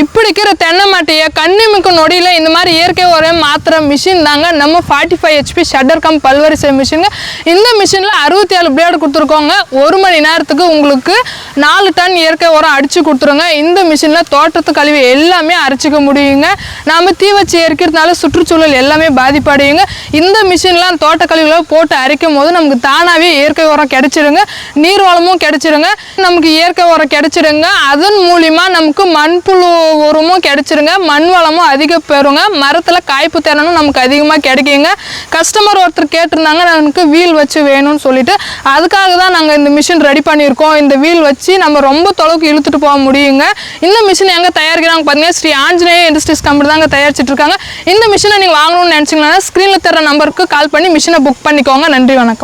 இப்படி இருக்கிற தென்னை மாட்டையை கண்ணிமிக்கு நொடியில் இந்த மாதிரி இயற்கை உரம் மாத்திர மிஷின் தாங்க. நம்ம forty five HP shutter cum பல்வரிசை மிஷினுங்க இந்த மிஷினில் அறுபத்தி ஏழு பிளேடு கொடுத்துருக்கோங்க. ஒரு மணி நேரத்துக்கு உங்களுக்கு நாலு டன் இயற்கை உரம் அடித்து கொடுத்துருங்க. இந்த மிஷினில் தோட்டத்து கழிவு எல்லாமே அரைச்சிக்க முடியுங்க. நாம் தீ வச்சு எரிக்கிறதுனால சுற்றுச்சூழல் எல்லாமே பாதிப்படையுங்க. இந்த மிஷின்லாம் தோட்ட கழிவுகளை போட்டு அரைக்கும் போது நமக்கு தானாகவே இயற்கை உரம் கிடைச்சிருங்க. நீர் வளமும் கிடைச்சிருங்க. நமக்கு இயற்கை உரம் கிடைச்சிருங்க. அதன் மூலிமா நமக்கு மண்புழு உரமும் கிடைச்சிருங்க மண் வளமும் அதிக பெறுங்க. மரத்தில் காய்ப்பு திறனும் நமக்கு அதிகமாக கிடைக்குங்க. கஸ்டமர் ஒருத்தர் கேட்டிருந்தாங்க எனக்கு வீல் வச்சு வேணும்னு சொல்லிட்டு அதுக்காக தான் நாங்கள் இந்த மிஷின் ரெடி பண்ணியிருக்கோம். இந்த வீல் வச்சு நம்ம ரொம்ப தொலைவுக்கு இழுத்துட்டு போக முடியுங்க. இந்த மிஷின் எங்கே தயாரிக்கிறாங்க பார்த்தீங்கன்னா ஸ்ரீ ஆஞ்சநேய இண்டஸ்ட்ரீஸ் கம்பெனி தாங்க தயாரிச்சிட்டு இருக்காங்க. இந்த மிஷினை நீங்கள் வாங்கணும்னு நினச்சிங்கன்னா ஸ்க்ரீனில் தர நம்பருக்கு கால் பண்ணி மிஷினை புக் பண்ணிக்கோங்க. நன்றி வணக்கம்.